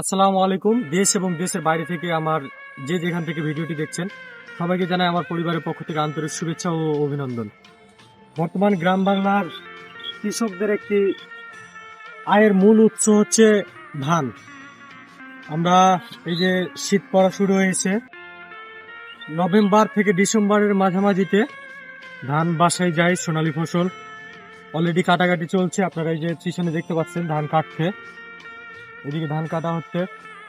আসসালামু আলাইকুম। দেশ এবং দেশের বাইরে থেকে আমার যে যেখান থেকে ভিডিওটি দেখছেন, সবাইকে জানাই আমার পরিবারের পক্ষ থেকে আন্তরিক শুভেচ্ছা ও অভিনন্দন। বর্তমান গ্রাম বাংলার কৃষকদের একটি আয়ের মূল উৎস হচ্ছে ধান। আমরা এই যে শীত পড়া শুরু হয়েছে, নভেম্বর থেকে ডিসেম্বরের মাঝামাঝিতে ধান বাসায় যায় সোনালী ফসল। অলরেডি কাটাকাটি চলছে, আপনারা এই যে পিছনে দেখতে পাচ্ছেন ধান কাটছে এদিকে ধান কাটা হচ্ছে।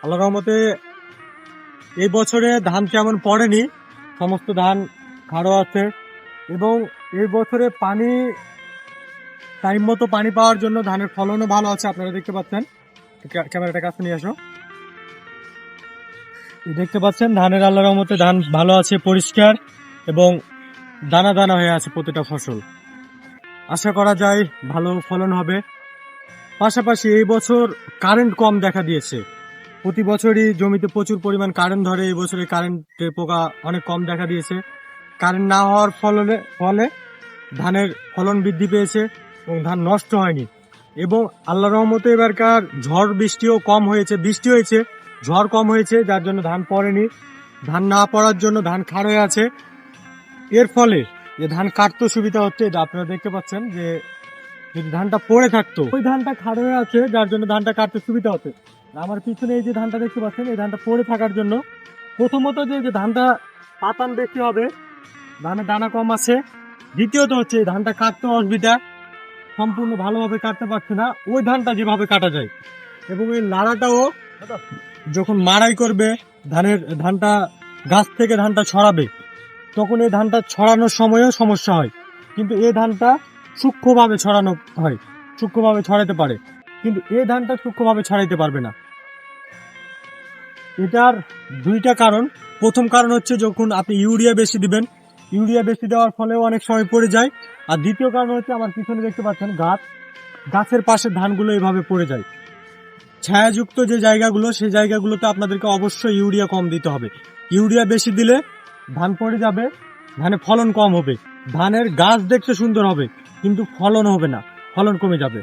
আল্লাহ মতে এই বছরে ধান কেমন পড়েনি, সমস্ত ধান খাড়ো আছে। এবং এই বছরে পানি, টাইম মতো পানি পাওয়ার জন্য ধানের ফলনও ভালো আছে, আপনারা দেখতে পাচ্ছেন। ক্যা- ক্যামেরাটা কাছে নিয়ে আসো। দেখতে পাচ্ছেন, ধানের আল্লাহ রহমতে ধান ভালো আছে, পরিষ্কার এবং দানা দানা হয়ে আছে প্রতিটা ফসল। আশা করা যায় ভালো ফলন হবে। পাশাপাশি এই বছর কারেন্ট কম দেখা দিয়েছে। প্রতি বছরই জমিতে প্রচুর পরিমাণ কারেন্ট ধরে, এই বছরে কারেন্টের পোকা অনেক কম দেখা দিয়েছে। কারেন্ট না হওয়ার ফলে ফলে ধানের ফলন বৃদ্ধি পেয়েছে এবং ধান নষ্ট হয়নি। এবং আল্লাহ রহমতে এবারকার ঝড় বৃষ্টিও কম হয়েছে, বৃষ্টি হয়েছে, ঝড় কম হয়েছে, যার জন্য ধান পড়েনি। ধান না পড়ার জন্য ধান খাড় হয়ে আছে। এর ফলে যে ধান কাটতে সুবিধা হচ্ছে আপনারা দেখতে পাচ্ছেন যে যদি ধানটা পড়ে থাকতো। ওই ধানটা খাড় হয়ে আছে, যার জন্য ধানটা কাটতে সুবিধা হতো আমার পিছনে এই যে ধানটা দেখতে পাচ্ছেন, এই ধানটা পড়ে থাকার জন্য প্রথমত যে যে ধানটা পাতান বেশি হবে ধানের দানা কম আছে। দ্বিতীয়ত হচ্ছে এই ধানটা কাটতে অসুবিধা, সম্পূর্ণ ভালোভাবে কাটতে পারছে না। ওই ধানটা যেভাবে কাটা যায়। এবং এই নাড়াটাও যখন মাড়াই করবে, ধানের, ধানটা গাছ থেকে ধানটা ছড়াবে, তখন এই ধানটা ছড়ানোর সময়ও সমস্যা হয়। কিন্তু এই ধানটা সূক্ষ্মভাবে ছড়ানো হয়, সূক্ষ্মভাবে ছড়াতে পারে, কিন্তু এ ধানটা সূক্ষ্মভাবে ছড়াইতে পারবে না। এটার দুইটা কারণ। প্রথম কারণ হচ্ছে যখন আপনি ইউরিয়া বেশি দিবেন, ইউরিয়া বেশি দেওয়ার ফলেও অনেক সময় পড়ে যায়। আর দ্বিতীয় কারণ হচ্ছে আমার পিছনে দেখতে পাচ্ছেন গাছ, গাছের পাশে ধানগুলো এভাবে পড়ে যায়। ছায়াযুক্ত যে জায়গাগুলো, সেই জায়গাগুলোতে আপনাদেরকে অবশ্যই ইউরিয়া কম দিতে হবে। ইউরিয়া বেশি দিলে ধান পড়ে যাবে ধানে ফলন কম হবে। ধানের গাছ দেখতে সুন্দর হবে, কিন্তু ফলন হবে না। ফলন কমে যাবে।